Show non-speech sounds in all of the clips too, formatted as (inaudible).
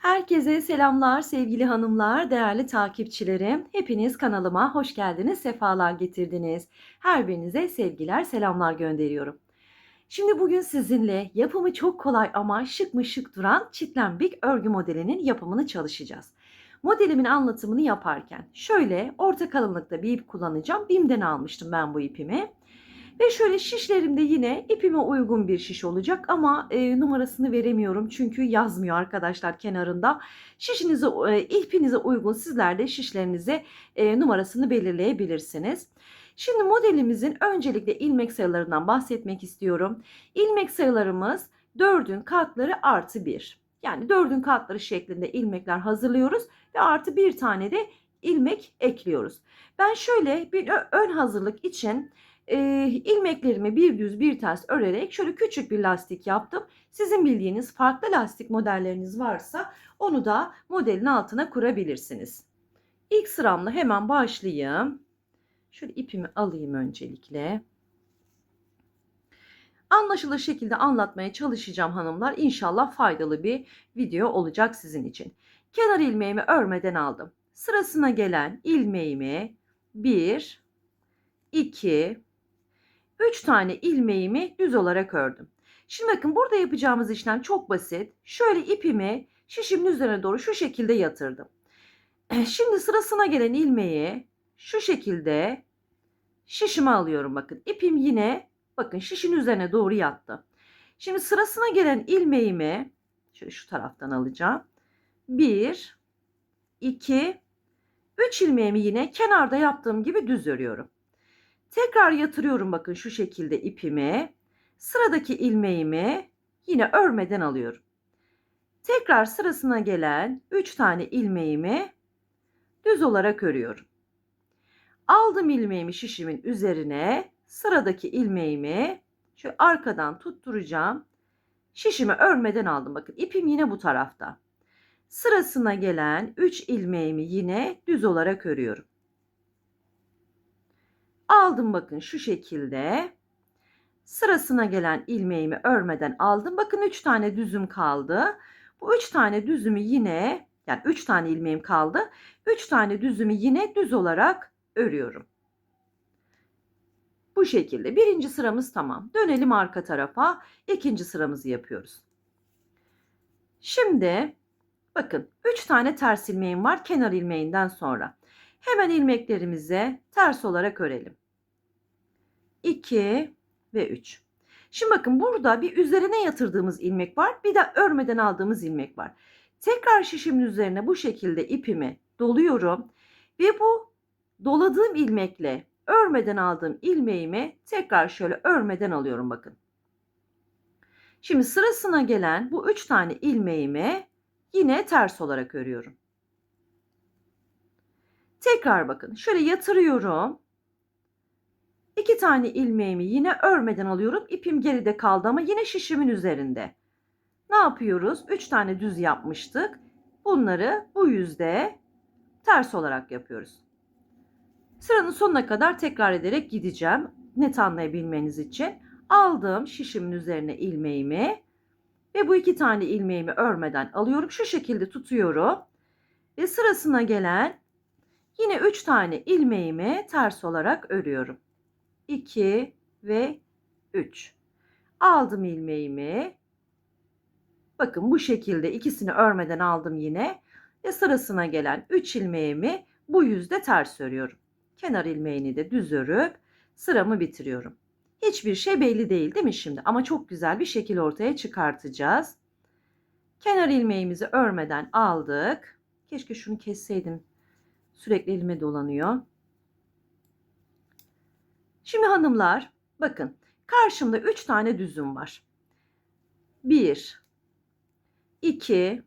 Herkese selamlar sevgili hanımlar, değerli takipçilerim. Hepiniz kanalıma hoş geldiniz, sefalar getirdiniz. Her birinize sevgiler, selamlar gönderiyorum. Şimdi bugün sizinle yapımı çok kolay ama şık mı şık duran çitlenbik örgü modelinin yapımını çalışacağız. Modelimin anlatımını yaparken şöyle orta kalınlıkta bir ip kullanacağım. Bim'den almıştım ben bu ipimi. Ve şöyle şişlerimde yine ipime uygun bir şiş olacak ama e, numarasını veremiyorum çünkü yazmıyor arkadaşlar kenarında. Şişinize, e, ipinize uygun sizler de şişlerinize e, numarasını belirleyebilirsiniz. Şimdi modelimizin öncelikle ilmek sayılarından bahsetmek istiyorum. İlmek sayılarımız 4'ün katları artı 1. Yani 4'ün katları şeklinde ilmekler hazırlıyoruz ve artı bir tane de ilmek ekliyoruz. Ben şöyle bir ön hazırlık için e, ilmeklerimi bir düz bir ters örerek şöyle küçük bir lastik yaptım. Sizin bildiğiniz farklı lastik modelleriniz varsa onu da modelin altına kurabilirsiniz. İlk sıramla hemen başlayayım. Şöyle ipimi alayım öncelikle. Anlaşılır şekilde anlatmaya çalışacağım hanımlar. İnşallah faydalı bir video olacak sizin için. Kenar ilmeğimi örmeden aldım. Sırasına gelen ilmeğimi 1, 2, 3 tane ilmeğimi düz olarak ördüm. Şimdi bakın burada yapacağımız işlem çok basit. Şöyle ipimi şişimin üzerine doğru şu şekilde yatırdım. Şimdi sırasına gelen ilmeği şu şekilde şişime alıyorum bakın. İpim yine bakın şişin üzerine doğru yattı. Şimdi sırasına gelen ilmeğimi şöyle şu taraftan alacağım. 1 2 3 ilmeğimi yine kenarda yaptığım gibi düz örüyorum. Tekrar yatırıyorum bakın şu şekilde ipimi. Sıradaki ilmeğimi yine örmeden alıyorum. Tekrar sırasına gelen 3 tane ilmeğimi düz olarak örüyorum. Aldım ilmeğimi şişimin üzerine sıradaki ilmeğimi şu arkadan tutturacağım. Şişimi örmeden aldım. Bakın ipim yine bu tarafta. Sırasına gelen 3 ilmeğimi yine düz olarak örüyorum. Aldım bakın şu şekilde. Sırasına gelen ilmeğimi örmeden aldım. Bakın 3 tane düzüm kaldı. Bu 3 tane düzümü yine yani 3 tane ilmeğim kaldı. 3 tane düzümü yine düz olarak örüyorum. Bu şekilde birinci sıramız tamam. Dönelim arka tarafa. ikinci sıramızı yapıyoruz. Şimdi bakın 3 tane ters ilmeğim var kenar ilmeğinden sonra. Hemen ilmeklerimize ters olarak örelim. 2 ve 3. Şimdi bakın burada bir üzerine yatırdığımız ilmek var. Bir de örmeden aldığımız ilmek var. Tekrar şişimin üzerine bu şekilde ipimi doluyorum. Ve bu doladığım ilmekle örmeden aldığım ilmeğimi tekrar şöyle örmeden alıyorum bakın. Şimdi sırasına gelen bu 3 tane ilmeğimi yine ters olarak örüyorum. Tekrar bakın şöyle yatırıyorum. İki tane ilmeğimi yine örmeden alıyorum. İpim geride kaldı ama yine şişimin üzerinde. Ne yapıyoruz? Üç tane düz yapmıştık. Bunları bu yüzde ters olarak yapıyoruz. Sıranın sonuna kadar tekrar ederek gideceğim. Net anlayabilmeniz için. Aldım şişimin üzerine ilmeğimi ve bu iki tane ilmeğimi örmeden alıyorum. Şu şekilde tutuyorum. Ve sırasına gelen yine üç tane ilmeğimi ters olarak örüyorum. 2 ve 3. Aldım ilmeğimi. Bakın bu şekilde ikisini örmeden aldım yine. Ve sırasına gelen 3 ilmeğimi bu yüzde ters örüyorum. Kenar ilmeğini de düz örüp sıramı bitiriyorum. Hiçbir şey belli değil değil mi şimdi? Ama çok güzel bir şekil ortaya çıkartacağız. Kenar ilmeğimizi örmeden aldık. Keşke şunu kesseydim. Sürekli elime dolanıyor. Şimdi hanımlar bakın karşımda 3 tane düzüm var. 1 2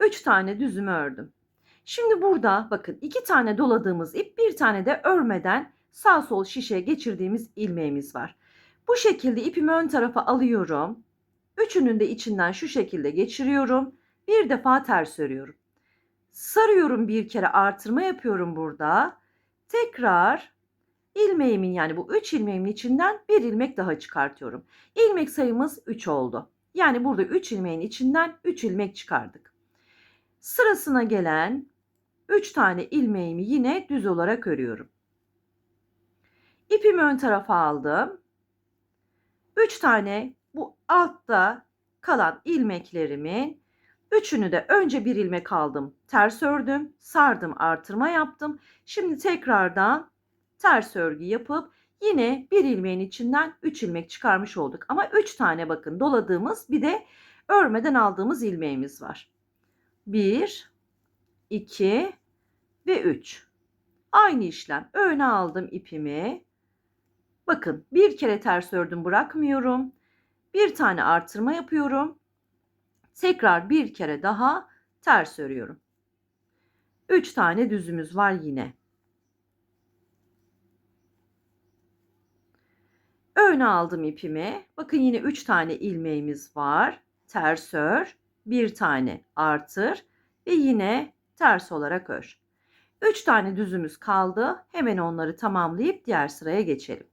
3 tane düzümü ördüm. Şimdi burada bakın 2 tane doladığımız ip bir tane de örmeden sağ sol şişeye geçirdiğimiz ilmeğimiz var. Bu şekilde ipimi ön tarafa alıyorum. Üçünün de içinden şu şekilde geçiriyorum. Bir defa ters örüyorum. Sarıyorum bir kere artırma yapıyorum burada. Tekrar ilmeğimin yani bu 3 ilmeğimin içinden bir ilmek daha çıkartıyorum. İlmek sayımız 3 oldu. Yani burada 3 ilmeğin içinden 3 ilmek çıkardık. Sırasına gelen 3 tane ilmeğimi yine düz olarak örüyorum. İpimi ön tarafa aldım. 3 tane bu altta kalan ilmeklerimin üçünü de önce bir ilmek aldım. Ters ördüm, sardım, artırma yaptım. Şimdi tekrardan ters örgü yapıp yine bir ilmeğin içinden 3 ilmek çıkarmış olduk. Ama 3 tane bakın doladığımız bir de örmeden aldığımız ilmeğimiz var. 1 2 ve 3. Aynı işlem. Öne aldım ipimi. Bakın bir kere ters ördüm bırakmıyorum. Bir tane artırma yapıyorum. Tekrar bir kere daha ters örüyorum. 3 tane düzümüz var yine. Öne aldım ipimi. Bakın yine 3 tane ilmeğimiz var. Ters ör, bir tane artır ve yine ters olarak ör. 3 tane düzümüz kaldı. Hemen onları tamamlayıp diğer sıraya geçelim.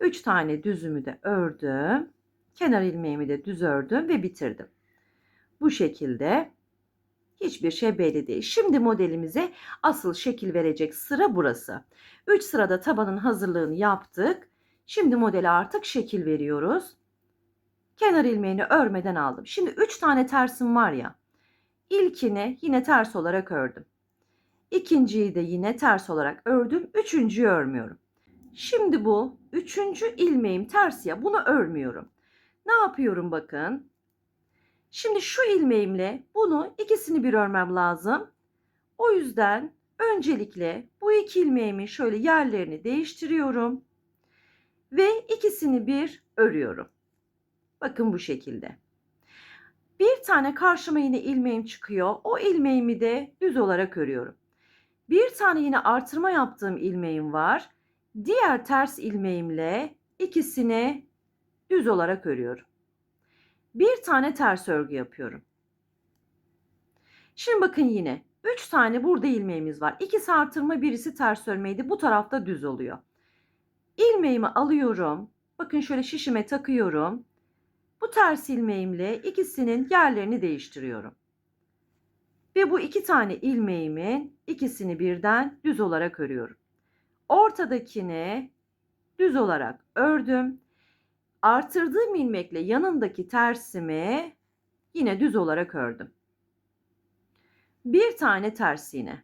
3 tane düzümü de ördüm. Kenar ilmeğimi de düz ördüm ve bitirdim. Bu şekilde hiçbir şey belli değil. Şimdi modelimize asıl şekil verecek sıra burası. 3 sırada tabanın hazırlığını yaptık. Şimdi modele artık şekil veriyoruz. Kenar ilmeğini örmeden aldım. Şimdi 3 tane tersim var ya. İlkini yine ters olarak ördüm. İkinciyi de yine ters olarak ördüm. Üçüncüyü örmüyorum. Şimdi bu üçüncü ilmeğim ters ya bunu örmüyorum. Ne yapıyorum bakın. Şimdi şu ilmeğimle bunu ikisini bir örmem lazım. O yüzden öncelikle bu iki ilmeğimi şöyle yerlerini değiştiriyorum. Ve ikisini bir örüyorum. Bakın bu şekilde. Bir tane karşıma yine ilmeğim çıkıyor. O ilmeğimi de düz olarak örüyorum. Bir tane yine artırma yaptığım ilmeğim var. Diğer ters ilmeğimle ikisini düz olarak örüyorum. Bir tane ters örgü yapıyorum. Şimdi bakın yine 3 tane burada ilmeğimiz var. İkisi artırma birisi ters örmeydi. Bu tarafta düz oluyor. İlmeğimi alıyorum. Bakın şöyle şişime takıyorum. Bu ters ilmeğimle ikisinin yerlerini değiştiriyorum. Ve bu iki tane ilmeğimin ikisini birden düz olarak örüyorum. Ortadakini düz olarak ördüm. Artırdığım ilmekle yanındaki tersimi yine düz olarak ördüm. Bir tane ters iğne.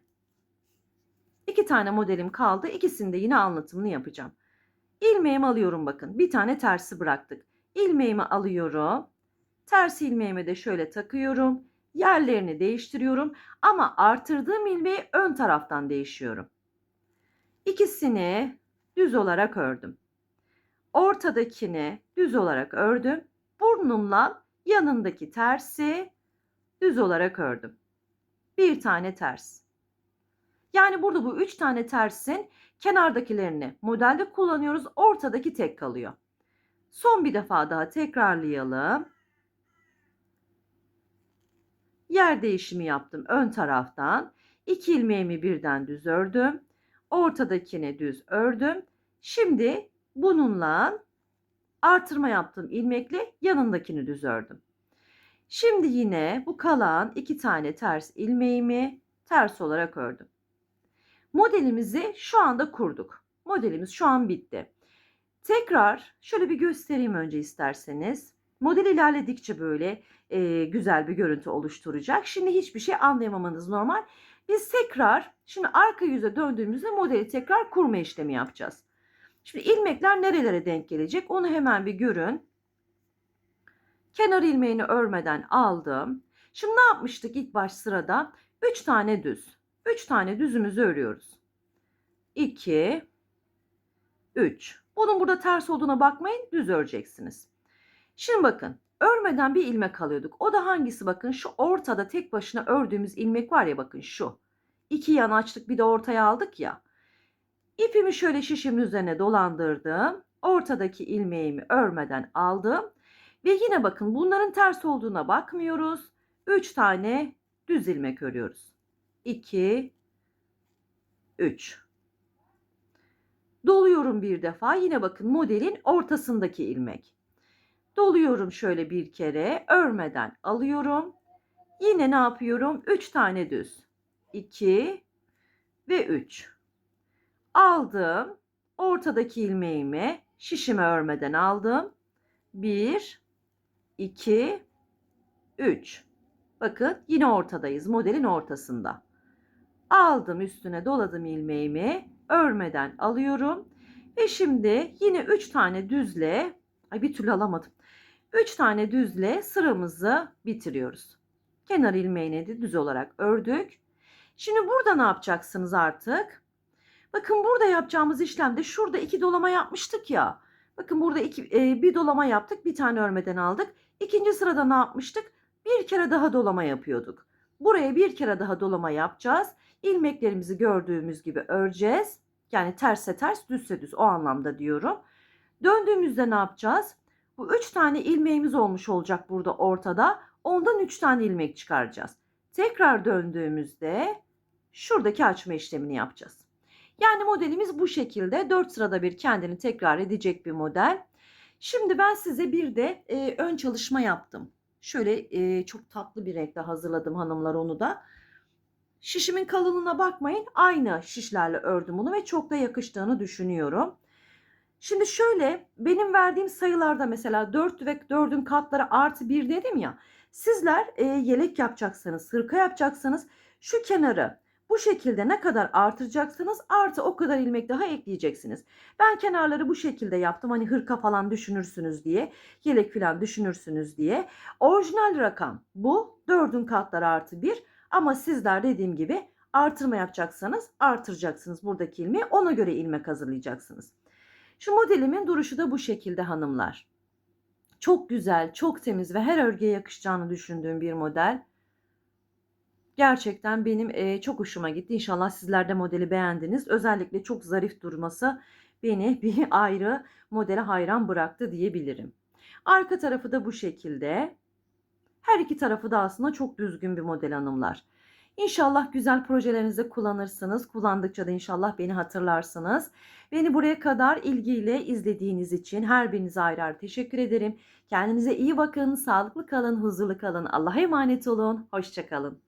İki tane modelim kaldı. İkisini de yine anlatımını yapacağım. İlmeğimi alıyorum bakın. Bir tane tersi bıraktık. İlmeğimi alıyorum. Ters ilmeğimi de şöyle takıyorum. Yerlerini değiştiriyorum ama artırdığım ilmeği ön taraftan değişiyorum. İkisini düz olarak ördüm. Ortadakini düz olarak ördüm. Burnumla yanındaki tersi düz olarak ördüm. Bir tane ters. Yani burada bu üç tane tersin kenardakilerini modelde kullanıyoruz. Ortadaki tek kalıyor. Son bir defa daha tekrarlayalım. Yer değişimi yaptım ön taraftan. İki ilmeğimi birden düz ördüm. Ortadakini düz ördüm. Şimdi bununla artırma yaptığım ilmekle yanındakini düz ördüm. Şimdi yine bu kalan iki tane ters ilmeğimi ters olarak ördüm. Modelimizi şu anda kurduk. Modelimiz şu an bitti. Tekrar şöyle bir göstereyim önce isterseniz. Model ilerledikçe böyle e, güzel bir görüntü oluşturacak. Şimdi hiçbir şey anlayamamanız normal. Biz tekrar şimdi arka yüze döndüğümüzde modeli tekrar kurma işlemi yapacağız. Şimdi ilmekler nerelere denk gelecek onu hemen bir görün. Kenar ilmeğini örmeden aldım. Şimdi ne yapmıştık ilk baş sırada? 3 tane düz. 3 tane düzümüzü örüyoruz. 2 3. Bunun burada ters olduğuna bakmayın, düz öreceksiniz. Şimdi bakın, örmeden bir ilmek alıyorduk. O da hangisi bakın? Şu ortada tek başına ördüğümüz ilmek var ya bakın şu. İki yan açtık bir de ortaya aldık ya. İpimi şöyle şişimin üzerine dolandırdım. Ortadaki ilmeğimi örmeden aldım. Ve yine bakın bunların ters olduğuna bakmıyoruz. 3 tane düz ilmek örüyoruz. 2 3 Doluyorum bir defa. Yine bakın modelin ortasındaki ilmek. Doluyorum şöyle bir kere. Örmeden alıyorum. Yine ne yapıyorum? 3 tane düz. 2 ve 3. Aldım. Ortadaki ilmeğimi şişime örmeden aldım. 1 2 3. Bakın yine ortadayız. Modelin ortasında. Aldım üstüne doladım ilmeğimi. Örmeden alıyorum. Ve şimdi yine 3 tane düzle ay bir türlü alamadım. 3 tane düzle sıramızı bitiriyoruz. Kenar ilmeğini de düz olarak ördük. Şimdi burada ne yapacaksınız artık? Bakın burada yapacağımız işlemde şurada iki dolama yapmıştık ya. Bakın burada iki, e, bir dolama yaptık, bir tane örmeden aldık. İkinci sırada ne yapmıştık? Bir kere daha dolama yapıyorduk. Buraya bir kere daha dolama yapacağız. İlmeklerimizi gördüğümüz gibi öreceğiz. Yani terse ters, düzse düz o anlamda diyorum. Döndüğümüzde ne yapacağız? Bu üç tane ilmeğimiz olmuş olacak burada ortada. Ondan üç tane ilmek çıkaracağız. Tekrar döndüğümüzde şuradaki açma işlemini yapacağız. Yani modelimiz bu şekilde 4 sırada bir kendini tekrar edecek bir model. Şimdi ben size bir de e, ön çalışma yaptım. Şöyle e, çok tatlı bir renkte hazırladım hanımlar onu da. Şişimin kalınlığına bakmayın. Aynı şişlerle ördüm bunu ve çok da yakıştığını düşünüyorum. Şimdi şöyle benim verdiğim sayılarda mesela 4 ve 4'ün katları artı 1 dedim ya. Sizler e, yelek yapacaksanız, hırka yapacaksanız şu kenarı bu şekilde ne kadar artıracaksınız artı o kadar ilmek daha ekleyeceksiniz. Ben kenarları bu şekilde yaptım. Hani hırka falan düşünürsünüz diye, yelek falan düşünürsünüz diye. Orijinal rakam bu. 4'ün katları artı 1. Ama sizler dediğim gibi artırma yapacaksanız artıracaksınız buradaki ilmeği. Ona göre ilmek hazırlayacaksınız. Şu modelimin duruşu da bu şekilde hanımlar. Çok güzel, çok temiz ve her örgüye yakışacağını düşündüğüm bir model. Gerçekten benim e, çok hoşuma gitti. İnşallah sizler de modeli beğendiniz. Özellikle çok zarif durması beni (laughs) bir ayrı modele hayran bıraktı diyebilirim. Arka tarafı da bu şekilde. Her iki tarafı da aslında çok düzgün bir model hanımlar. İnşallah güzel projelerinizde kullanırsınız. Kullandıkça da inşallah beni hatırlarsınız. Beni buraya kadar ilgiyle izlediğiniz için her birinize ayrı ayrı teşekkür ederim. Kendinize iyi bakın, sağlıklı kalın, huzurlu kalın. Allah'a emanet olun. Hoşçakalın.